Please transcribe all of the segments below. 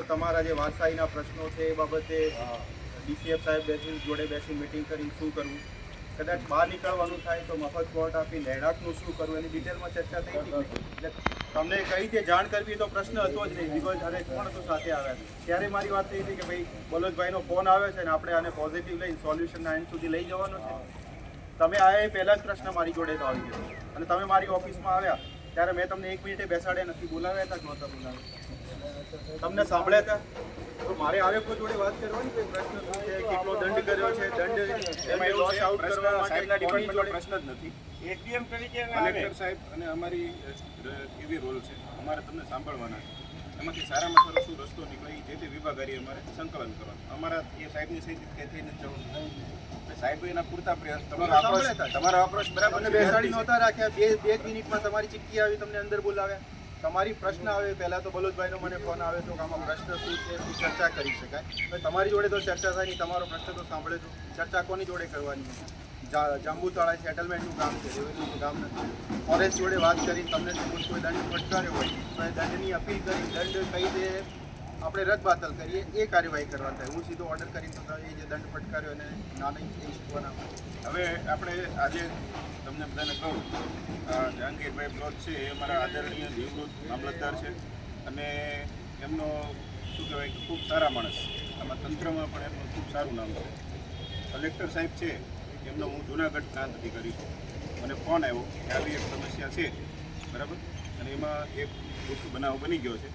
તો તમારા જે વારસાઈના પ્રશ્નો છે એ બાબતે ડીસીએફ સાહેબ બેસી જોડે બેસી મિટિંગ કરી શું કરવું? કદાચ બહાર નીકળવાનું થાય તો મફત કોર્ટ આપી રહેણાંકનું શું કરવું એની ડિટેલમાં ચર્ચા થઈ હતી તમને કઈ રીતે જાણ કરવી તો પ્રશ્ન હતો જ નહીં બીકોઝ અને કોણ હતું સાથે આવ્યા ત્યારે મારી વાત થઈ હતી કે ભાઈ બલોજભાઈનો ફોન આવે છે ને આપણે આને પોઝિટિવ લઈ સોલ્યુશનના એન્ડ સુધી લઈ જવાનો છે. તમે આયા એ પહેલા જ પ્રશ્ન મારી જોડે તો આવી ગયો. અને તમે મારી ઓફિસમાં આવ્યા. ત્યારે મેં તમને એક મિનિટે બેસાડ્યા નથી બોલાવ્યા હતા કે નહોતા બોલાવ્યા તમને સાંભળ્યા હતા તો મારે આવેકો જોડે વાત કરવાની? કોઈ પ્રશ્ન શું છે? કેટલો દંડ કર્યો છે? દંડ એમાં લોસ આઉટ કરવા માટે કોની જોડે? પ્રશ્ન જ નથી. એસડીએમ તરીકે કલેક્ટર સાહેબ અને અમારી એવી રોલ છે. અમારે તમને સાંભળવાના છે. એમાંથી સારામાં સારો શું રસ્તો નીકળે જે તે વિભાગારી અમારે સંકલન કરવાનું. અમારા એ સાહેબની સહિત કે થઈને જવાનું. સાહેબ એના પૂરતા પ્રયાસ તમારો હતા. તમારો અપ્રોચ બરાબર બેસાડી નહોતા રાખ્યા. બે બે જ મિનિટમાં તમારી ચિઠ્ઠી આવી તમને અંદર બોલાવ્યા. તમારી પ્રશ્ન આવે પહેલા તો બલોચભાઈનો મને ફોન આવે તો આમાં પ્રશ્ન શું છે શું ચર્ચા કરી શકાય? તમારી જોડે તો ચર્ચા થાય નહીં તમારો પ્રશ્ન તો સાંભળે તો ચર્ચા કોની જોડે કરવાની? જાંબુતળા સેટલમેન્ટનું કામ છે, રેવન્યુનું કામ નથી. ફોરેસ્ટ જોડે વાત કરી તમને સપોઝ કોઈ દંડ ફટકાર્યો હોય, તો એ દંડની અપીલ કરી, દંડ કઈ દે આપણે રદ બાતલ કરીએ, એ કાર્યવાહી કરવા થાય. હું સીધો ઓર્ડર કરી તો એ જે દંડ ફટકાર્યો એને ના નહીં એ શીખવાના હવે આપણે આજે તમને બધાને કહું જહાંગીરભાઈ બ્લોચ છે, એ અમારા આદરણીય નિવૃત્ત મામલતદાર છે અને એમનો શું કહેવાય કે ખૂબ સારા માણસ આમાં તંત્રમાં પણ એમનું ખૂબ સારું નામ છે. કલેક્ટર સાહેબ છે એમનો હું જુનાગઢ પ્રાંત અધિકારી છું. મને ફોન આવ્યો કે આવી એક સમસ્યા છે. બરાબર? અને એમાં એક દુઃખ બનાવ બની ગયો છે.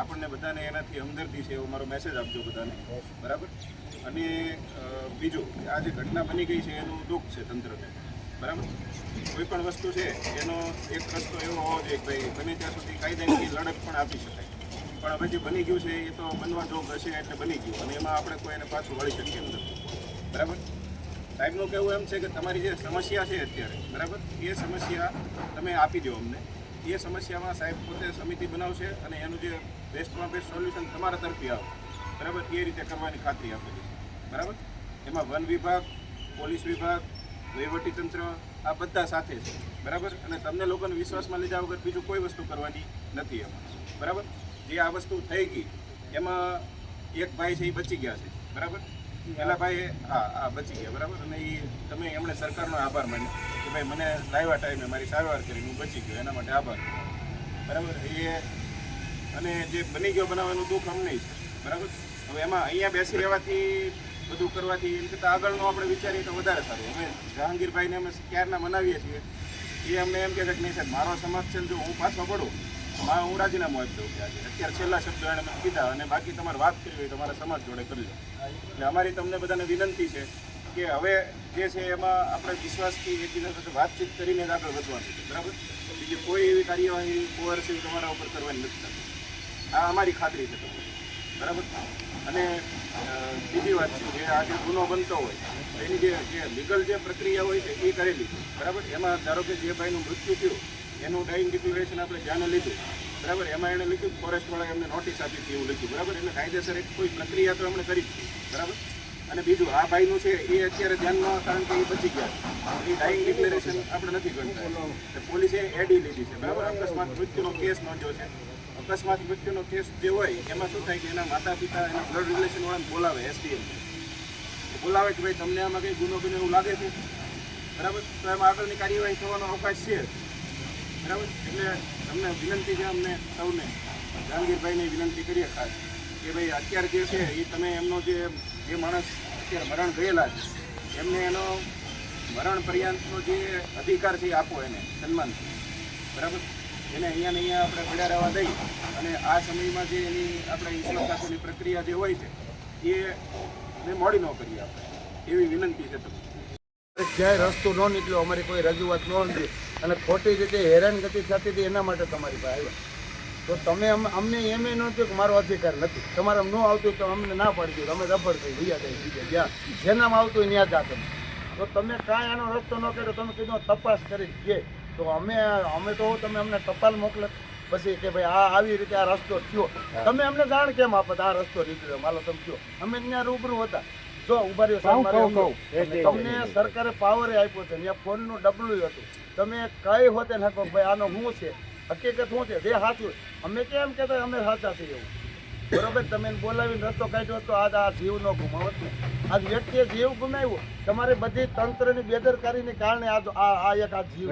આપણને બધાને એનાથી હમદર્દી છે એવો મારો મેસેજ આપજો બધાને. બરાબર? અને બીજું આ જે ઘટના બની ગઈ છે એનું દુઃખ છે તંત્રને. બરાબર? કોઈ પણ વસ્તુ છે, એનો એક રસ્તો એવો હોવો જોઈએ કે ભાઈ બને ત્યાં સુધી કાયદાની લડત પણ આપી શકાય. પણ હવે જે બની ગયું છે એ તો બનવા જોગ હશે એટલે બની ગયું. અને એમાં આપણે કોઈ એને પાછું વળી શકીએ નથી બરાબર? સાહેબનું કહેવું એમ છે કે તમારી જે સમસ્યા છે અત્યારે, બરાબર? એ સમસ્યા તમે આપી દો અમને. એ સમસ્યામાં સાહેબ પોતે સમિતિ બનાવશે અને એનું જે બેસ્ટમાં બેસ્ટ સોલ્યુશન તમારા તરફથી આવે. બરાબર? એ રીતે કરવાની ખાતરી આપેલી છે. બરાબર? એમાં વન વિભાગ, પોલીસ વિભાગ વહીવટીતંત્ર આ બધા સાથે છે. બરાબર? અને તમને લોકોને વિશ્વાસમાં લીધા વગર બીજું કોઈ વસ્તુ કરવાની નથી એમાં. બરાબર? જે આ વસ્તુ થઈ ગઈ, એમાં એક ભાઈ છે એ બચી ગયા છે. બરાબર? પેલા ભાઈ હા હા, બચી ગયા, બરાબર? અને એ તમે એમણે સરકારનો આભાર માન્યો કે ભાઈ મને લાવ્યા ટાઈમે મારી સારવાર કરી હું બચી ગયો, એના માટે આભાર બરાબર? એ અને જે બની ગયો બનાવવાનું દુઃખ અમને છે, બરાબર? હવે એમાં અહીંયા બેસી રહેવાથી, બધું કરવાથી એમ કરતાં આગળનું આપણે વિચારીએ તો વધારે સારું. અમે જહાંગીરભાઈને અમે ક્યારના મનાવીએ છીએ, એ અમને એમ કહે છે કે નહીં સાહેબ, મારો સમાજ છે જો હું પાછો પડું મારે હું રાજીનામું આપી દઉં આજે. અત્યારે છેલ્લા શબ્દો એણે મને કીધા અને બાકી તમારે વાત કરવી હોય તમારા સમાજ જોડે કરી એટલે અમારી તમને બધાને વિનંતી છે કે હવે જે છે એમાં આપણે વિશ્વાસથી એકબીજા સાથે વાતચીત કરીને જ આગળ વધવાનું છે. બરાબર? બીજી કોઈ એવી કાર્યવાહી કોઅર્સિવ તમારા ઉપર કરવાની નથી આ અમારી ખાતરી છે તમને બરાબર? અને બીજી વાત છે જે આ જે ગુનો બનતો હોય, એની જે લીગલ જે પ્રક્રિયા હોય છે એ કરેલી. બરાબર? એમાં ધારો કે જે ભાઈનું મૃત્યુ થયું એનું ડાઈંગ ડિક્લેરેશન આપણે ધ્યાને લીધું, બરાબર? એમાં એણે લખ્યું ફોરેસ્ટવાળાએ એમને નોટિસ આપી હતી એવું લખ્યું, બરાબર? એટલે કાયદેસર એક કોઈ પ્રક્રિયા તો એમણે કરી બરાબર? અને બીજું, આ ભાઈનું છે, એ અત્યારે ધ્યાનમાં કારણ કે એ બચી ગયા એ ડાઈંગ ડિક્લેરેશન આપણે નથી કરતા પોલીસે એડી લીધી છે, બરાબર? અકસ્માત મૃત્યુનો કેસ નોંધ્યો છે. અકસ્માત મૃત્યુનો કેસ જે હોય, એમાં શું થાય કે એના માતા પિતા એના બ્લડ રિલેશનવાળાને બોલાવે એસડીએમ બોલાવે કે ભાઈ, તમને આમાં કંઈ ગુનો બને એવું લાગે છે? બરાબર? તો એમાં આગળની કાર્યવાહી થવાનો અવકાશ છે. બરાબર? એટલે તમને વિનંતી છે, અમને સૌને, જહાંગીરભાઈને વિનંતી કરીએ ખાસ, કે ભાઈ અત્યારે જે છે એ તમે એમનો જે જે માણસ અત્યારે મરણ ગયેલા છે, એમને એનો મરણ પર્યંતનો જે અધિકાર છે આપો એને સન્માનથી બરાબર? એને અહીંયા ને અહીંયા આપણે પડ્યા રહેવા દઈ, અને આ સમયમાં જે એની આપણે ઈશ્વર સાથેની પ્રક્રિયા જે હોય છે, એ મોડી ન કરીએ આપણે, એવી વિનંતી છે તમને. ક્યાંય રસ્તો ન નીકળ્યો અમારી કોઈ રજૂઆત ન હતી. અને ખોટી રીતે હેરાનગતિ થતી હતી એના માટે તમારી પાસે આવ્યા. તો તમે અમને એમ ન થયું કે મારો અધિકાર નથી. તમારે ન આવતું તો અમને ના પાડી દો. અમે રબર થઈ ગયા થઈ બીજે જ્યાં. જેનામાં આવતું ત્યાં તમે. તો તમે કાંઈ આનો રસ્તો ન કર્યો તમે કીધું તપાસ કરી કે. તો અમે અમે તો તમે અમને ટપાલ મોકલે. પછી કે ભાઈ આ આવી રીતે આ રસ્તો થયો. તમે અમને જાણ કેમ આપત આ રસ્તો નીકળ્યો? માલો તમે કયો? અમે ત્યાં રૂબરૂ હતા. જો ઊભા રહ્યો. તમને સરકારે પાવર આપ્યો છે ત્યાં ફોનનું ડબલું હતું. તમે કઈ હોતે નાખો ભાઈ આનો શું છે? હકીકત શું છે? જે સાચું અમે કેમ કહેતા અમે સાચા છીએ એવું? બરોબર? તમે બોલાવીને રસ્તો કાઢ્યો તો આજ આ જીવ ન ગુમાવત આજ વ્યક્તિએ જીવ ગુમાવ્યો. તમારી બધી તંત્રની બેદરકારીને કારણે આજ આ આ એક આ જીવ.